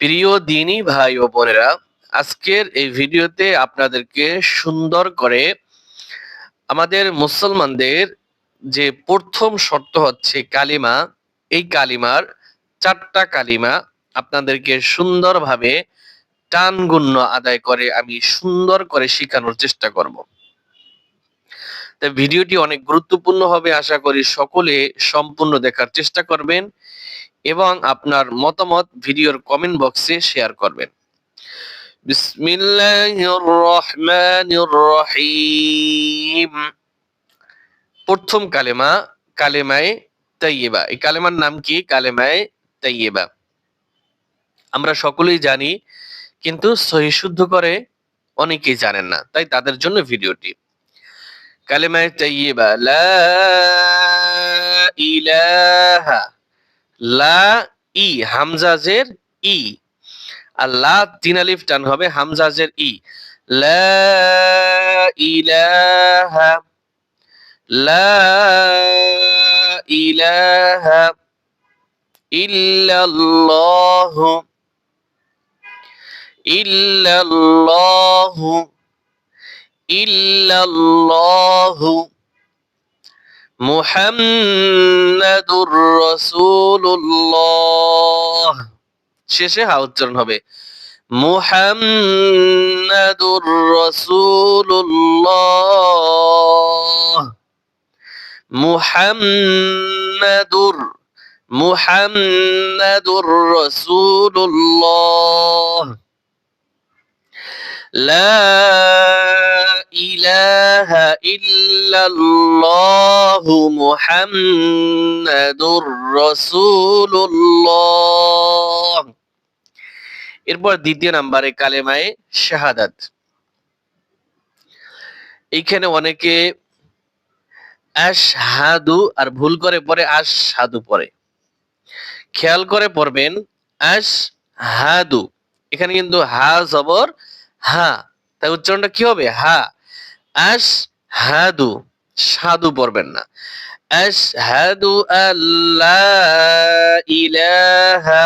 প্রিয় দিনী ভাই ও বোনেরা, আজকের এই ভিডিওতে আপনাদেরকে সুন্দর করে আমাদের মুসলমানদের যে প্রথম শর্ত হচ্ছে কালিমা, এই কালিমার চারটা কালিমা আপনাদেরকে সুন্দরভাবে টান গুণ্য আদায় করে আমি সুন্দর করে শেখানোর চেষ্টা করব। ভিডিওটি অনেক গুরুত্বপূর্ণ হবে, আশা করি সকলে সম্পূর্ণ দেখার চেষ্টা করবেন। এবং আপনার মতামত ভিডিওর কমেন্ট বক্সে শেয়ার করবেন। প্রথম কালেমা, কালেমায়ে তাইয়্যিবা। এই কালেমার নাম কি? কালেমায়ে তাইয়্যিবা। আমরা সকলেই জানি, কিন্তু সহি শুদ্ধ করে অনেকেই জানেন না, তাই তাদের জন্য ভিডিওটি। কালেমায়ে তাইয়্যিবা, লা ইলাহা লা, ই হামজাজের ই। আর লা, তিন আলিফ টান হবে হামজাজের ই। লা, ইলাহা লা, ইলাহা মুহাম্মাদুর রাসূলুল্লাহ। শেষে হা উচ্চারণ হবে। মুহাম্মাদুর রাসূলুল্লাহ। মুহাম্মাদুর মুহাম্মাদুর রাসূলুল্লাহ। লা ইলাহা ইল্লাল্লাহু মুহাম্মাদুর রাসূলুল্লাহ এরপর দ্বিতীয় নাম্বারে কালেমায়ে শাহাদাত। এইখানে অনেকে আশহাদু, আর ভুল করে পরে আশহাদু পরে খেয়াল করে পড়বেন, আশহাদু। এখানে কিন্তু হা জবর হা। তাই উচ্চারণটা কি হবে? হা। আশ হাদু সাধু পড়বেন না। আশহাদু আল্লাহ ইলাহা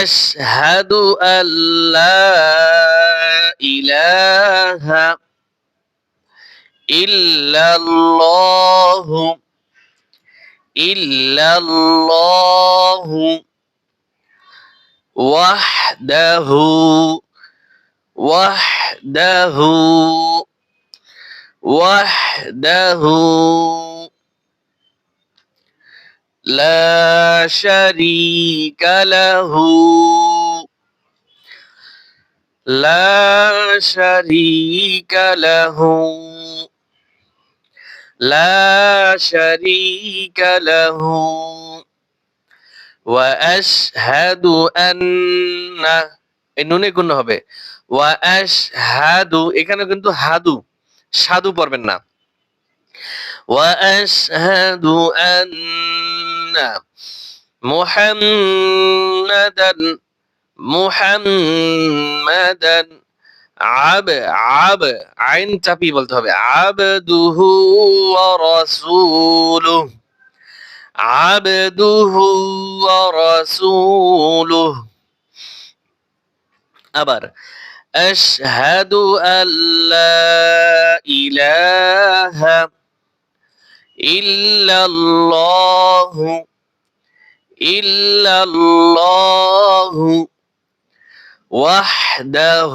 আশহাদু আল্লাহ ইলাহা ইল্লাল্লাহু ইল্লাল্লাহু ওয়াহদাহু وحده وحده لا شريك له لا شريك له لا شريك له وأشهد أن এই নুনে গুণ হবে আশহাদু এখানে কিন্তু হাদু সাধু পড়বেন না। আব আইন চাপি বলতে হবে। আবদুহু ওয়া রাসূলুহু, আবদুহু ওয়া রাসূলুহু। আবার أشهد أن لا إله إلا الله إلا الله وحده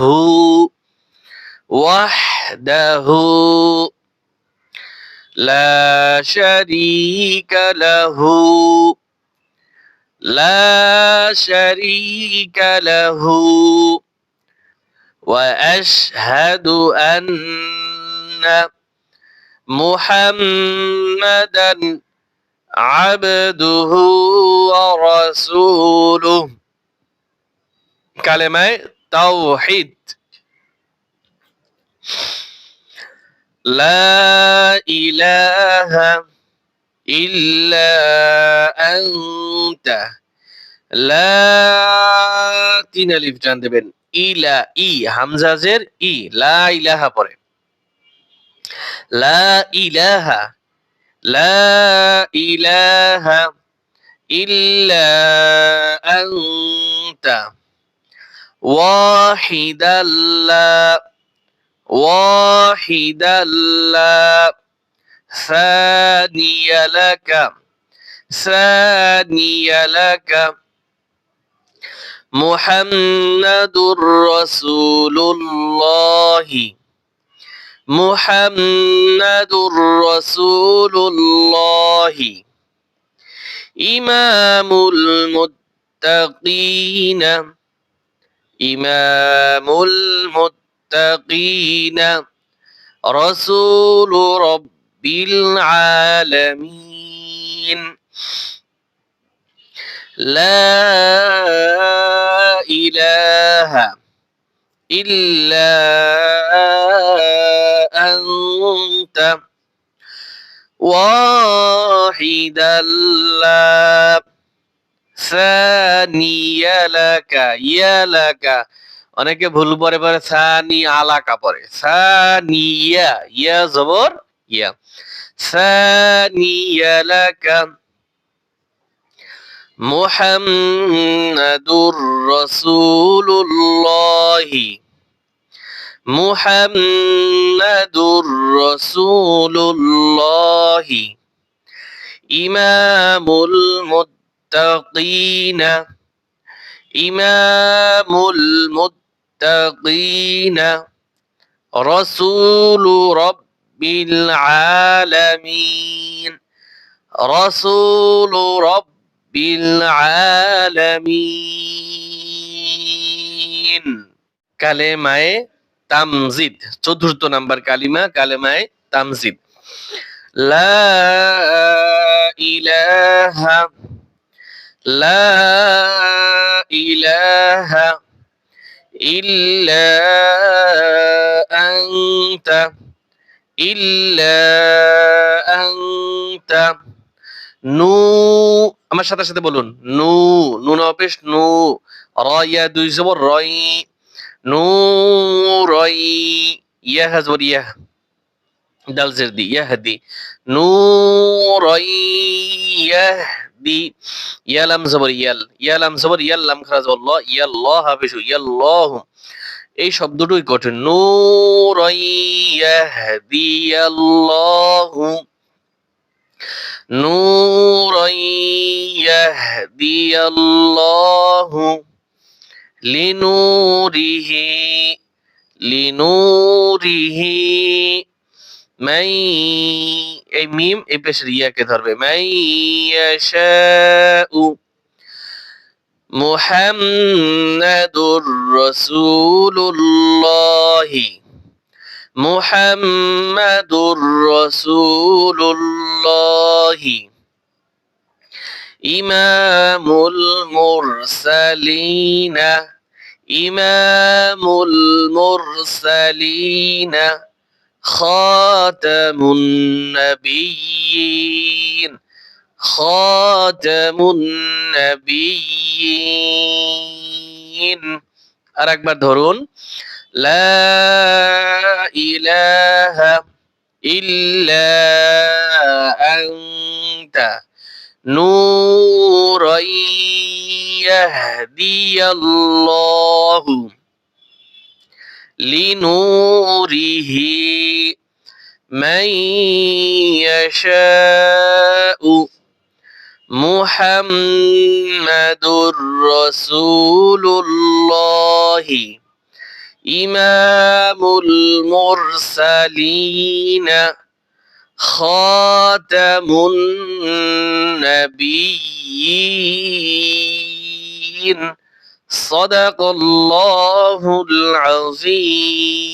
وحده لا شريك له لا شريك له. وأشهد أن محمدا عبده ورسوله. كلمة توحيد. لا إله إلا أنت. لا تنالف جانبين ইলা, ই হামজাজের ই, লা ইলাহা পরে। লা ইলাহা লা ইলাহা ইল্লা আনতা ওয়াহিদাল্লা ওয়াহিদাল্লা সানিয়ালাকা সানিয়ালাকা محمد رسول الله. محمد رسول الله. إمام المتقين. إمام المتقين. رسول رب العالمين. لا إله إلا أنت واحدا لا ثاني لك يا لك অনেকে ভুল পরে পরে সানি আলাকা পরে সানিয়া ইয়া জবর ইয়া সানিয়া লাকা মুহাম্মাদুর রাসূলুল্লাহি মুহাম্মাদুর রাসূলুল্লাহি ইমামুল মুত্তাকিনা ইমামুল মুত্তাকিনা রাসূলু রাব্বিল আলামিন রাসূলু রাব্বিল আলামিন। কালেমায়ে তামজিদ। চতুর্থ নাম্বার কালিমা, কালেমায়ে তামজিদ। লা ইলাহা লা ইলাহা ইল্লা আনতা ইল্লা আনতা। নু, আমার সাথে সাথে বলুন, নু, নুন অপেশ, নু র ইয়া, দুই জবর রই নু রই ইয়া হাজবর ইয়া, দাল, জের, দি ইয়াহদি নু রই ইয়াহদি ইয়ালাম জবর, ইয়াল ইয়ালাম জবর ইয়াল্লাম খারাজ ল ইয়াল্লাহ হাফিজু ইয়াল্লাহ এই শব্দটুই কঠিন, নু নূর ইয়াহদি আল্লাহু نورا يهدي الله لنوره لنوره من এই মিম এই পেশের ইয়াকে ধরবে من يشاء محمد رسول الله محمد رسول الله إمام المرسلين إمام المرسلين خاتم النبيين خاتم النبيين আরেকবার ধরুন لا إله إلا أنت نورا يهدي الله لنوره من يشاء محمد رسول الله إمام المرسلين خاتم النبيين. صدق الله العظيم.